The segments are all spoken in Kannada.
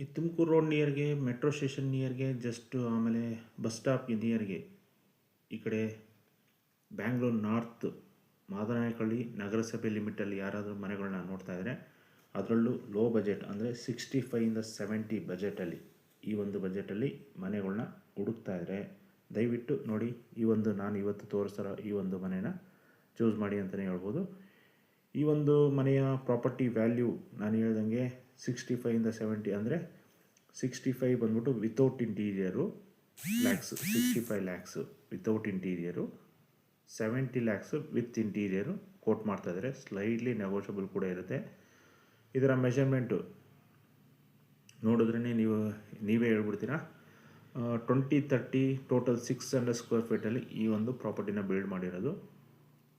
ಈ ತುಮಕೂರು ರೋಡ್ ನಿಯರ್ಗೆ, ಮೆಟ್ರೋ ಸ್ಟೇಷನ್ ನಿಯರ್ಗೆ ಜಸ್ಟ್ ಆಮೇಲೆ ಬಸ್ ಸ್ಟಾಪ್ ನಿಯರ್ಗೆ ಈ ಕಡೆ ಬ್ಯಾಂಗ್ಳೂರ್ ನಾರ್ತ್ ಮಾದನಾಯಕಳ್ಳಿ ನಗರಸಭೆ ಲಿಮಿಟಲ್ಲಿ ಯಾರಾದರೂ ಮನೆಗಳನ್ನ ನೋಡ್ತಾ ಇದ್ದರೆ ಅದರಲ್ಲೂ ಲೋ ಬಜೆಟ್ ಅಂದರೆ ಸಿಕ್ಸ್ಟಿ ಫೈಯಿಂದ ಸೆವೆಂಟಿ ಬಜೆಟಲ್ಲಿ ಈ ಒಂದು ಬಜೆಟಲ್ಲಿ ಮನೆಗಳನ್ನ ಹುಡುಕ್ತಾ ಇದ್ದರೆ ದಯವಿಟ್ಟು ನೋಡಿ ಈ ಒಂದು ನಾನು ಇವತ್ತು ತೋರಿಸ್ತಾರೋ ಈ ಒಂದು ಮನೇನ ಚೂಸ್ ಮಾಡಿ ಅಂತಲೇ ಹೇಳ್ಬೋದು. ಈ ಒಂದು ಮನೆಯ ಪ್ರಾಪರ್ಟಿ ವ್ಯಾಲ್ಯೂ ನಾನು ಹೇಳ್ದಂಗೆ ಸಿಕ್ಸ್ಟಿ ಇಂದ ಸೆವೆಂಟಿ ಅಂದರೆ ಸಿಕ್ಸ್ಟಿ ಫೈವ್ ಬಂದ್ಬಿಟ್ಟು without interior lakhs sixty five lakhs without interior seventy lakhs with interior quote ಮಾಡ್ತಾ ಇದ್ದಾರೆ ಸ್ಲೈಟ್ಲಿ ನೆಗೋಷಿಯಬಲ್ ಕೂಡ ಇರುತ್ತೆ. ಇದರ ಮೆಷರ್ಮೆಂಟು ನೋಡಿದ್ರೇ ನೀವು, ನೀವೇ ಹೇಳ್ಬಿಡ್ತೀರಾ? Twenty thirty total six hundred square ಫೀಟಲ್ಲಿ ಈ ಒಂದು ಪ್ರಾಪರ್ಟಿನ ಬಿಲ್ಡ್ ಮಾಡಿರೋದು.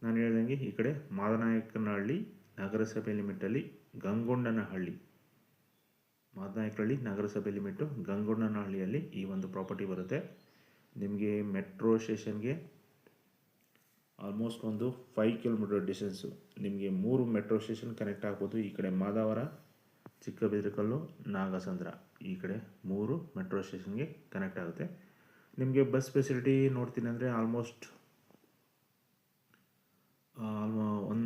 ನಾನು ಹೇಳ್ದಂಗೆ ಈ ಕಡೆ ಮಾದನಾಯಕನಹಳ್ಳಿ ನಗರಸಭೆ ಲಿಮಿಟಲ್ಲಿ ಗಂಗೊಂಡನಹಳ್ಳಿ. ಮಾದನಾಯಕನಹಳ್ಳಿ ನಗರಸಭೆ ಲಿಮಿಟು ಗಂಗೊಂಡನಹಳ್ಳಿಯಲ್ಲಿ ಈ ಒಂದು ಪ್ರಾಪರ್ಟಿ ಬರುತ್ತೆ. ನಿಮಗೆ ಮೆಟ್ರೋ ಸ್ಟೇಷನ್ಗೆ ಆಲ್ಮೋಸ್ಟ್ ಒಂದು ಫೈವ್ ಕಿಲೋಮೀಟರ್ ಡಿಸ್ಟೆನ್ಸು ನಿಮಗೆ ಮೂರು ಮೆಟ್ರೋ ಸ್ಟೇಷನ್ ಕನೆಕ್ಟ್ ಆಗ್ಬೋದು ಈ ಕಡೆ ಮಾದಾವರ, ಚಿಕ್ಕಬಿದ್ರಕಲ್ಲು, ನಾಗಸಂದ್ರ. ಈ ಕಡೆ ಮೂರು ಮೆಟ್ರೋ ಸ್ಟೇಷನ್ಗೆ ಕನೆಕ್ಟ್ ಆಗುತ್ತೆ. ನಿಮಗೆ ಬಸ್ ಫೆಸಿಲಿಟಿ ನೋಡ್ತೀನಿ ಅಂದರೆ almost almost one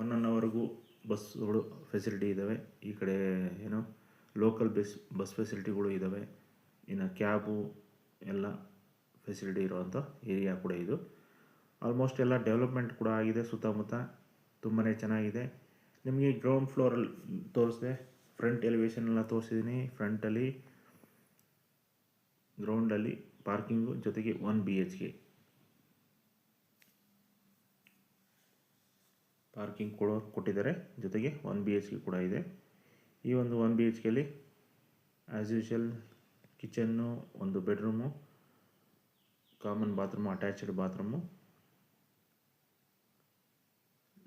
one an ಅವರ್ಗೂ ಬಸ್ಗಳು ಫೆಸಿಲಿಟಿ ಇದ್ದಾವೆ ಈ ಕಡೆ ಏನು ಲೋಕಲ್ ಬಸ್ ಬಸ್ ಫೆಸಿಲಿಟಿಗಳು ಇದ್ದಾವೆ ಇನ್ನು ಕ್ಯಾಬು ಎಲ್ಲ ಫೆಸಿಲಿಟಿ ಇರುವಂಥ ಏರಿಯಾ ಕೂಡ ಇದು. ಆಲ್ಮೋಸ್ಟ್ ಎಲ್ಲ ಡೆವಲಪ್ಮೆಂಟ್ ಕೂಡ ಆಗಿದೆ ಸುತ್ತಮುತ್ತ. ತುಂಬಾ ಚೆನ್ನಾಗಿದೆ. ನಿಮಗೆ ಗ್ರೌಂಡ್ ಫ್ಲೋರಲ್ಲಿ ತೋರಿಸಿದೆ ಫ್ರಂಟ್ ಎಲಿವೇಶನ್ ಎಲ್ಲ ತೋರಿಸಿದ್ದೀನಿ ಫ್ರಂಟಲ್ಲಿ ಗ್ರೌಂಡಲ್ಲಿ ಪಾರ್ಕಿಂಗು ಜೊತೆಗೆ one B H K parking ಕೂಡ, ಕೊಟ್ಟಿದ್ದಾರೆ. ಜೊತೆಗೆ ಒನ್ ಬಿ ಎಚ್ ಕೆ ಕೂಡ ಇದೆ. ಈ ಒಂದು ಒನ್ ಬಿ ಎಚ್ ಕೆಲಿ ಆ್ಯಸ್ ಯೂಶಲ್ ಕಿಚನ್ನು ಒಂದು bedroom common bathroom attached bathroom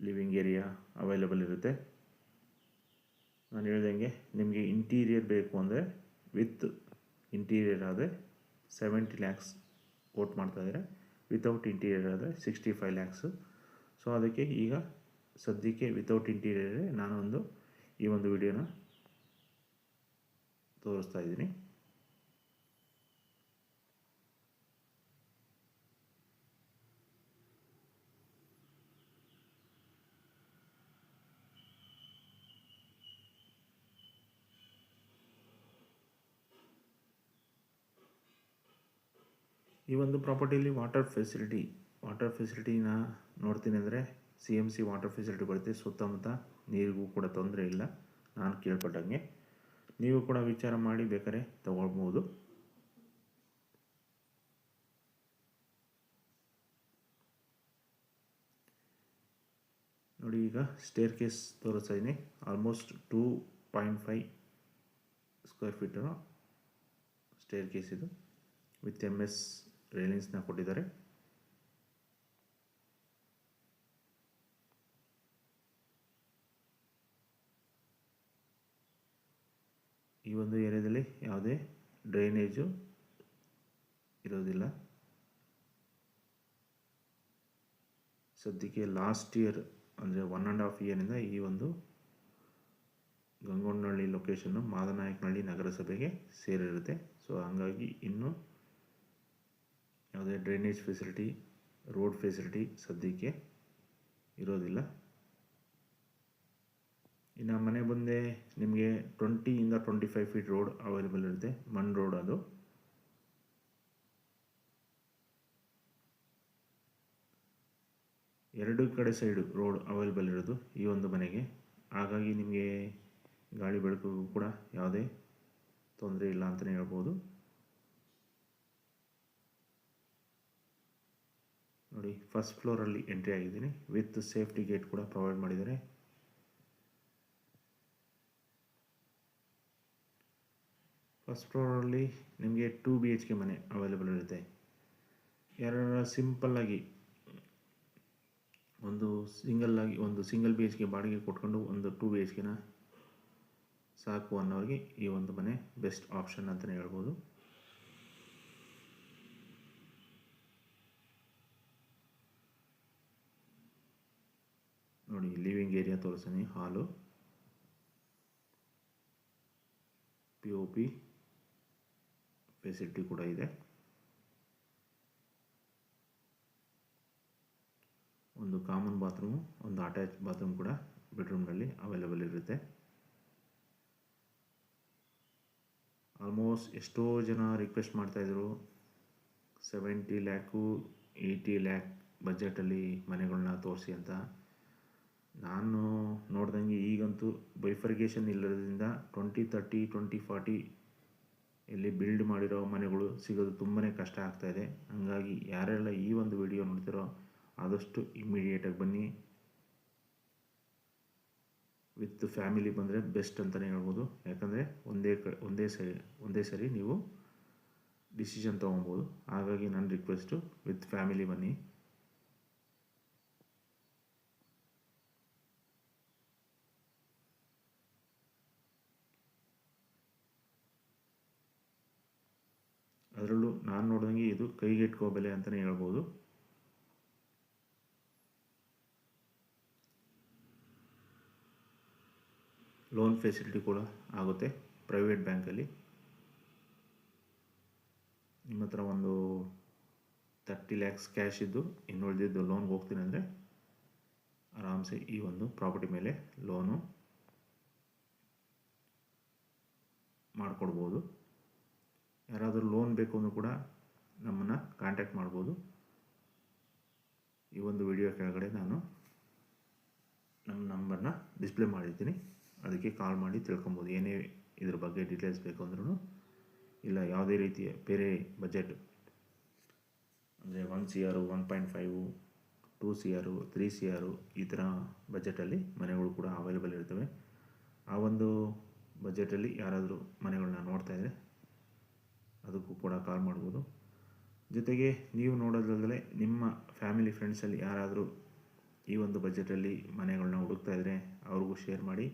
living area available ಇರುತ್ತೆ. ನಾನು ಹೇಳ್ದಂಗೆ ನಿಮಗೆ ಇಂಟೀರಿಯರ್ ಬೇಕು ಅಂದರೆ ವಿತ್ ಇಂಟೀರಿಯರ್ ಆದರೆ ಸೆವೆಂಟಿ ಲ್ಯಾಕ್ಸ್ ಕೋಟ್ ಮಾಡ್ತಾಯಿದ್ದಾರೆ ವಿತೌಟ್ ಇಂಟೀರಿಯರ್ ಆದರೆ ಸಿಕ್ಸ್ಟಿ ಫೈವ್ ಲ್ಯಾಕ್ಸು ಸೊ ಅದಕ್ಕೆ ಈಗ ಸದ್ಯಕ್ಕೆ ವಿತೌಟ್ ಇಂಟೀರಿಯರೇ ನಾನೊಂದು ಈ ಒಂದು ವಿಡಿಯೋನ ತೋರಿಸ್ತಾ ಇದ್ದೀನಿ. ಈ ಒಂದು ಪ್ರಾಪರ್ಟಿಯಲ್ಲಿ ವಾಟರ್ ಫೆಸಿಲಿಟಿ ವಾಟರ್ ಫೆಸಿಲಿಟಿನ ನೋಡ್ತೀನಿ ಅಂದರೆ C M C water facility ಬರುತ್ತೆ, ಸುತ್ತಮುತ್ತ ನೀರಿಗೂ ಕೂಡ ತೊಂದರೆ ಇಲ್ಲ. ನಾನು ಕೇಳ್ಪಟ್ಟಂಗೆ. ನೀವು ಕೂಡ ವಿಚಾರ ಮಾಡಿ ಬೇಕಾದ್ರೆ ತಗೊಳ್ಬೋದು. ನೋಡಿ ಈಗ ಸ್ಟೇರ್ ಕೇಸ್ ತೋರಿಸ್ತಾ ಇದ್ದೀನಿ almost two point five square feet staircase ಇದು. ವಿತ್ ಎಂ ಎಸ್ ರೇಲಿಂಗ್ಸ್ನ ಕೊಟ್ಟಿದ್ದಾರೆ ಈ ಒಂದು ಏರಿಯಾದಲ್ಲಿ ಯಾವುದೇ ಡ್ರೈನೇಜು ಇರೋದಿಲ್ಲ. ಸದ್ಯಕ್ಕೆ ಲಾಸ್ಟ್ ಇಯರ್ ಅಂದರೆ ಒನ್ ಆ್ಯಂಡ್ ಹಾಫ್ ಇಯರಿಂದ ಈ ಒಂದು ಗಂಗೊಂಡನಹಳ್ಳಿ ಲೊಕೇಶನ್ನು ಮಾದನಾಯಕನಹಳ್ಳಿ ನಗರಸಭೆಗೆ ಸೇರಿರುತ್ತೆ. ಸೊ ಹಂಗಾಗಿ ಇನ್ನೂ ಯಾವುದೇ ಡ್ರೈನೇಜ್ ಫೆಸಿಲಿಟಿ ರೋಡ್ ಫೆಸಿಲಿಟಿ ಸದ್ಯಕ್ಕೆ ಇರೋದಿಲ್ಲ. ಇನ್ನು ಮನೆ ಮುಂದೆ ನಿಮಗೆ ಟ್ವೆಂಟಿಯಿಂದ twenty five feet road available ಇರುತ್ತೆ. ಮಣ್ ರೋಡ್ ಅದು. ಎರಡು ಕಡೆ ಸೈಡು ರೋಡ್ ಅವೈಲೇಬಲ್ ಇರೋದು ಈ ಒಂದು ಮನೆಗೆ. ಹಾಗಾಗಿ ನಿಮಗೆ ಗಾಳಿ ಬೆಳಕು ಕೂಡ ಯಾವುದೇ ತೊಂದರೆ ಇಲ್ಲ ಅಂತಲೇ ಹೇಳ್ಬೋದು. ನೋಡಿ ಫಸ್ಟ್ ಫ್ಲೋರಲ್ಲಿ ಎಂಟ್ರಿ ಆಗಿದ್ದೀನಿ. ವಿತ್ ಸೇಫ್ಟಿ ಗೇಟ್ ಕೂಡ ಪ್ರೊವೈಡ್ ಮಾಡಿದ್ದಾರೆ. ಫಸ್ಟ್ ಫ್ಲೋರಲ್ಲಿ ನಿಮಗೆ ಟೂ ಬಿ ಎಚ್ ಕೆ ಮನೆ ಅವೈಲೇಬಲ್ ಇರುತ್ತೆ. ಎರಡರ ಸಿಂಪಲ್ಲಾಗಿ ಒಂದು ಸಿಂಗಲ್ಲಾಗಿ ಒಂದು ಸಿಂಗಲ್ ಬಿ ಎಚ್ ಕೆ ಬಾಡಿಗೆ ಕೊಟ್ಕೊಂಡು ಒಂದು ಟೂ ಬಿ ಎಚ್ ಕೆನ ಸಾಕು ಅನ್ನೋರಿಗೆ ಈ ಒಂದು ಮನೆ ಬೆಸ್ಟ್ ಆಪ್ಷನ್ ಅಂತಲೇ ಹೇಳ್ಬೋದು. ನೋಡಿ ಲಿವಿಂಗ್ ಏರಿಯಾ ತೋರಿಸ್ತೀನಿ, ಹಾಲು. ಪಿ ಓ ಪಿ ಫೆಸಿಲಿಟಿ ಕೂಡ ಇದೆ. ಒಂದು ಕಾಮನ್ ಬಾತ್ರೂಮು ಒಂದು ಅಟ್ಯಾಚ್ ಬಾತ್ರೂಮ್ ಕೂಡ ಬೆಡ್ರೂಮ್ನಲ್ಲಿ ಅವೈಲೇಬಲ್ ಇರುತ್ತೆ. ಆಲ್ಮೋಸ್ಟ್ ಎಷ್ಟೋ ಜನ ರಿಕ್ವೆಸ್ಟ್ ಮಾಡ್ತಾಯಿದ್ರು ಸೆವೆಂಟಿ ಲ್ಯಾಕು ಏಯ್ಟಿ ಲ್ಯಾಕ್ ಬಜೆಟಲ್ಲಿ ಮನೆಗಳನ್ನ ತೋರಿಸಿ ಅಂತ. ನಾನು ನೋಡ್ದಂಗೆ ಈಗಂತೂ ಬೈಫರ್ಗೇಷನ್ ಇಲ್ಲದ್ರಿಂದ ಟ್ವೆಂಟಿ ತರ್ಟಿ ಟ್ವೆಂಟಿ ಫಾರ್ಟಿ ಇಲ್ಲಿ ಬಿಲ್ಡ್ ಮಾಡಿರೋ ಮನೆಗಳು ಸಿಗೋದು ತುಂಬಾ ಕಷ್ಟ ಆಗ್ತಾಯಿದೆ ಹಾಗಾಗಿ ಯಾರೆಲ್ಲ ಈ ಒಂದು ವಿಡಿಯೋ ನೋಡ್ತಿರೋ ಆದಷ್ಟು ಇಮ್ಮಿಡಿಯೇಟಾಗಿ ಬನ್ನಿ. ವಿತ್ ಫ್ಯಾಮಿಲಿ ಬಂದರೆ ಬೆಸ್ಟ್ ಅಂತಲೇ ಹೇಳ್ಬೋದು. ಯಾಕಂದರೆ ಒಂದೇ ಕ, ಒಂದೇ ಸರಿ ಒಂದೇ ಸರಿ ನೀವು ಡಿಸಿಷನ್ ತೊಗೊಬೋದು. ಹಾಗಾಗಿ ನನ್ನ ರಿಕ್ವೆಸ್ಟು ವಿತ್ ಫ್ಯಾಮಿಲಿ ಬನ್ನಿ ಅದರಲ್ಲೂ ನಾನು ನೋಡಿದಂಗೆ ಇದು ಕೈಗೆಟ್ಕೋ ಬೆಲೆ ಅಂತಲೇ ಹೇಳ್ಬೋದು. ಲೋನ್ ಫೆಸಿಲಿಟಿ ಕೂಡ ಆಗುತ್ತೆ ಪ್ರೈವೇಟ್ ಬ್ಯಾಂಕಲ್ಲಿ ನಿಮ್ಮ ಹತ್ರ ಒಂದು ತರ್ಟಿ ಲ್ಯಾಕ್ಸ್ ಕ್ಯಾಶ್ ಇದ್ದು ಇನ್ನು ಉಳಿದಿದ್ದು ಲೋನ್ಗೆ ಹೋಗ್ತೀನಿ ಅಂದರೆ ಆರಾಮ್ಸೆ ಈ ಒಂದು ಪ್ರಾಪರ್ಟಿ ಮೇಲೆ ಲೋನು ಮಾಡಿಕೊಡ್ಬೋದು. ಯಾರಾದರೂ ಲೋನ್ ಬೇಕು ಅಂದರೂ ಕೂಡ ನಮ್ಮನ್ನು ಕಾಂಟ್ಯಾಕ್ಟ್ ಮಾಡ್ಬೋದು. ಈ ಒಂದು ವಿಡಿಯೋ ಕೆಳಗಡೆ ನಾನು ನಮ್ಮ ನಂಬರ್ನ ಡಿಸ್ಪ್ಲೇ ಮಾಡಿದ್ದೀನಿ ಅದಕ್ಕೆ ಕಾಲ್ ಮಾಡಿ ತಿಳ್ಕೊಬೋದು. ಏನೇ ಇದ್ರ ಬಗ್ಗೆ ಡೀಟೇಲ್ಸ್ ಬೇಕು ಅಂದ್ರೂ ಇಲ್ಲ ಯಾವುದೇ ರೀತಿಯ ಬೇರೆ ಬಜೆಟ್ ಅಂದರೆ one C R one point five two C R three C R ಈ ಥರ ಬಜೆಟಲ್ಲಿ ಮನೆಗಳು ಕೂಡ ಅವೈಲೇಬಲ್ ಇರ್ತವೆ. ಆ ಒಂದು ಬಜೆಟಲ್ಲಿ ಯಾರಾದರೂ ಮನೆಗಳನ್ನ ನೋಡ್ತಾಯಿದ್ರೆ ಅದಕ್ಕೂ ಕೂಡ ಕಾಲ್ ಮಾಡ್ಬೋದು. ಜೊತೆಗೆ ನೀವು ನೋಡೋದಲ್ಲದೆ ನಿಮ್ಮ ಫ್ಯಾಮಿಲಿ ಫ್ರೆಂಡ್ಸಲ್ಲಿ ಯಾರಾದರೂ ಈ ಒಂದು ಬಜೆಟಲ್ಲಿ ಮನೆಗಳನ್ನ ಹುಡುಕ್ತಾ ಇದ್ದರೆ ಅವ್ರಿಗೂ ಶೇರ್ ಮಾಡಿ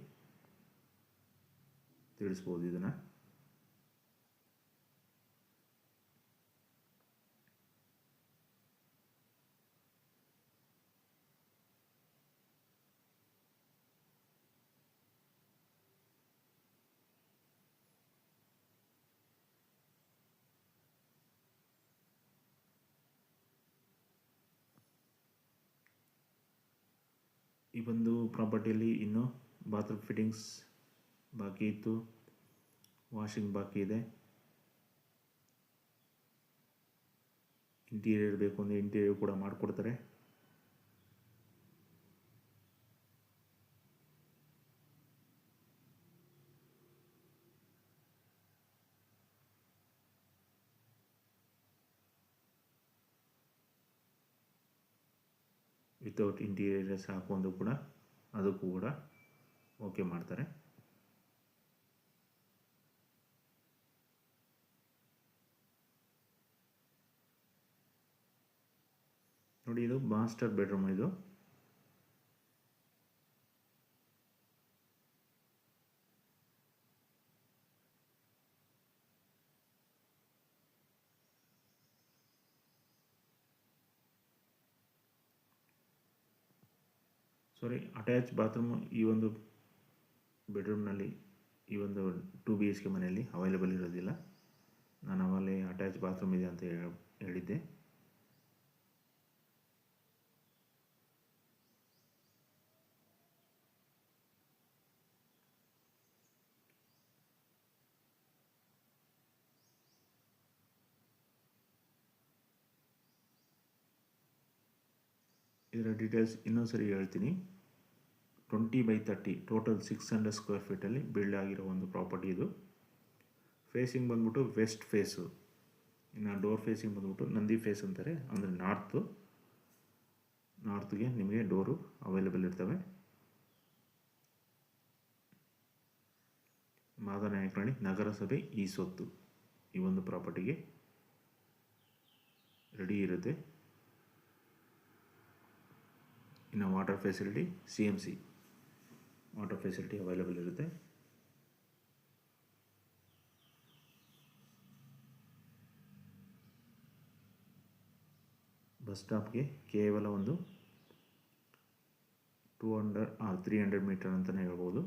ತಿಳಿಸ್ಬೋದು ಇದನ್ನು. ಈ ಒಂದು ಪ್ರಾಪರ್ಟಿಯಲ್ಲಿ ಇನ್ನೂ ಬಾತ್ರೂಮ್ ಫಿಟ್ಟಿಂಗ್ಸ್ ಬಾಕಿ ಇತ್ತು. ವಾಷಿಂಗ್ ಬಾಕಿ ಇದೆ. ಇಂಟೀರಿಯರ್ ಬೇಕು ಅಂದರೆ ಇಂಟೀರಿಯರ್ ಕೂಡ ಮಾಡಿಕೊಡ್ತಾರೆ. ವಿತೌಟ್ ಇಂಟೀರಿಯರ್ಸ್ ಹಾಕೊಂಡು ಕೂಡ ಅದಕ್ಕೂ ಕೂಡ ಓಕೆ ಮಾಡ್ತಾರೆ. ನೋಡಿ ಇದು ಮಾಸ್ಟರ್ ಬೆಡ್ರೂಮ್ ಇದು. ಸಾರಿ ಅಟ್ಯಾಚ್ ಬಾತ್ರೂಮ್ ಈ ಒಂದು ಬೆಡ್ರೂಮ್ನಲ್ಲಿ ಈ ಒಂದು ಟು ಬಿ ಎಚ್ ಕೆ ಮನೆಯಲ್ಲಿ ಅವೈಲೇಬಲ್ ಇರೋದಿಲ್ಲ. ನಾನು ಅವಲ್ಲಿ ಅಟ್ಯಾಚ್ ಬಾತ್ರೂಮ್ ಇದೆ ಅಂತ ಹೇಳಿದ್ದೆ. ಇದರ ಡೀಟೇಲ್ಸ್ ಇನ್ನೊಂದು ಸರಿ ಹೇಳ್ತೀನಿ. Twenty by thirty total six hundred square ಫೀಟಲ್ಲಿ build ಆಗಿರೋ ಒಂದು ಪ್ರಾಪರ್ಟಿ ಇದು. ಫೇಸಿಂಗ್ ಬಂದ್ಬಿಟ್ಟು ವೆಸ್ಟ್ ಫೇಸು ಇನ್ನು ಡೋರ್ ಫೇಸಿಂಗ್ ಬಂದ್ಬಿಟ್ಟು ನಂದಿ ಫೇಸ್ ಅಂತಾರೆ, ಅಂದರೆ ನಾರ್ತು ನಾರ್ತ್ಗೆ ನಿಮಗೆ ಡೋರು ಅವೈಲೇಬಲ್ ಇರ್ತವೆ. ಮಾದನಾಯಕನಹಳ್ಳಿ ನಗರಸಭೆ ಈ ಸೊತ್ತು ಈ ಒಂದು ಪ್ರಾಪರ್ಟಿಗೆ ರೆಡಿ ಇರುತ್ತೆ. ಇನ್ನು water facility C M C water facility available ಇರುತ್ತೆ. ಬಸ್ ಸ್ಟಾಪ್ಗೆ ಕೇವಲ ಒಂದು two hundred or three hundred meter ಅಂತಲೇ ಹೇಳ್ಬೋದು.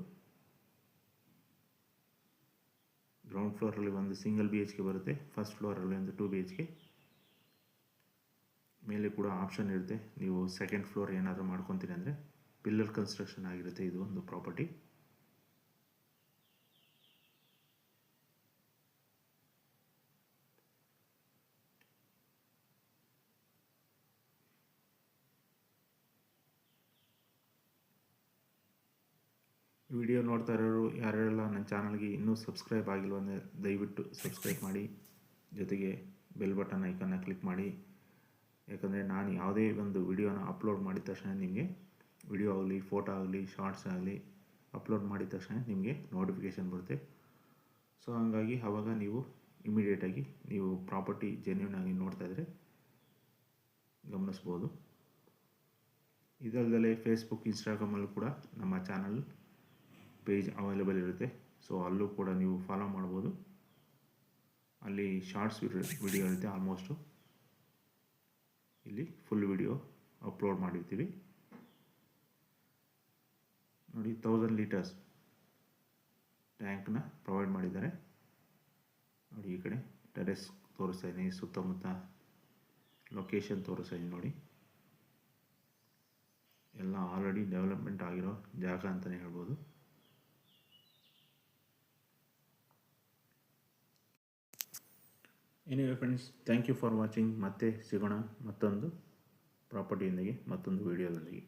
ಗ್ರೌಂಡ್ ಫ್ಲೋರಲ್ಲಿ ಒಂದು ಸಿಂಗಲ್ ಬಿ ಎಚ್ ಕೆ ಬರುತ್ತೆ. ಫಸ್ಟ್ ಫ್ಲೋರಲ್ಲಿ ಒಂದು ಟೂ ಬಿ ಎಚ್ ಕೆ ಮೇಲೆ ಕೂಡ ಆಪ್ಷನ್ ಇರುತ್ತೆ. ನೀವು ಸೆಕೆಂಡ್ ಫ್ಲೋರ್ ಏನಾದರೂ ಮಾಡ್ಕೊತೀರಿ ಅಂದರೆ ಪಿಲ್ಲರ್ ಕನ್ಸ್ಟ್ರಕ್ಷನ್ ಆಗಿರುತ್ತೆ ಇದು ಒಂದು ಪ್ರಾಪರ್ಟಿ ವಿಡಿಯೋ ನೋಡ್ತಾ ಇರೋರು ಯಾರ್ಯಾರೆಲ್ಲ ನನ್ನ ಚಾನಲ್ಗೆ ಇನ್ನೂ ಸಬ್ಸ್ಕ್ರೈಬ್ ಆಗಿಲ್ಲ ಅಂದರೆ ದಯವಿಟ್ಟು ಸಬ್ಸ್ಕ್ರೈಬ್ ಮಾಡಿ. ಜೊತೆಗೆ ಬೆಲ್ ಬಟನ್ ಐಕನ್ನ ಕ್ಲಿಕ್ ಮಾಡಿ. ಯಾಕಂದರೆ ನಾನು ಯಾವುದೇ ಒಂದು ವಿಡಿಯೋನ ಅಪ್ಲೋಡ್ ಮಾಡಿದ ತಕ್ಷಣ ನಿಮಗೆ ವಿಡಿಯೋ ಆಗಲಿ, ಫೋಟೋ ಆಗಲಿ, ಶಾರ್ಟ್ಸ್ ಆಗಲಿ ಅಪ್ಲೋಡ್ ಮಾಡಿದ ತಕ್ಷಣ ನಿಮಗೆ ನೋಟಿಫಿಕೇಷನ್ ಬರುತ್ತೆ. ಸೊ ಹಾಗಾಗಿ ಆವಾಗ ನೀವು ಇಮಿಡಿಯೇಟಾಗಿ ನೀವು ಪ್ರಾಪರ್ಟಿ ಜೆನ್ಯೂನ್ ಆಗಿ ನೋಡ್ತಾ ಇದ್ದರೆ ಗಮನಿಸ್ಬೋದು. ಇದಲ್ಲದೆ ಫೇಸ್ಬುಕ್ ಇನ್ಸ್ಟಾಗ್ರಾಮಲ್ಲೂ ಕೂಡ ನಮ್ಮ ಚಾನಲ್ ಪೇಜ್ ಅವೈಲೇಬಲ್ ಇರುತ್ತೆ. ಸೊ ಅಲ್ಲೂ ಕೂಡ ನೀವು ಫಾಲೋ ಮಾಡ್ಬೋದು. ಅಲ್ಲಿ ಶಾರ್ಟ್ಸ್ ವಿಡಿಯೋ ಇರುತ್ತೆ ಆಲ್ಮೋಸ್ಟು ಇಲ್ಲಿ ಫುಲ್ ವಿಡಿಯೋ ಅಪ್ಲೋಡ್ ಮಾಡಿರ್ತೀವಿ. ನೋಡಿ ತೌಸಂಡ್ ಲೀಟರ್ಸ್ ಟ್ಯಾಂಕ್ನ ಪ್ರೊವೈಡ್ ಮಾಡಿದ್ದಾರೆ. ನೋಡಿ, ಈ ಕಡೆ ಟೆರೆಸ್ ತೋರಿಸ್ತಾ ಇದ್ದೀನಿ ಸುತ್ತಮುತ್ತ ಲೊಕೇಶನ್ ತೋರಿಸ್ತಾ ಇದ್ದೀನಿ ನೋಡಿ. ಎಲ್ಲ ಆಲ್ರೆಡಿ ಡೆವಲಪ್ಮೆಂಟ್ ಆಗಿರೋ ಜಾಗ ಅಂತಲೇ ಹೇಳ್ಬೋದು. Anyway friends thank you for watching ಮತ್ತೆ ಸಿಗೋಣ ಮತ್ತೊಂದು ಪ್ರಾಪರ್ಟಿಯೊಂದಿಗೆ ಮತ್ತೊಂದು ವಿಡಿಯೋದೊಂದಿಗೆ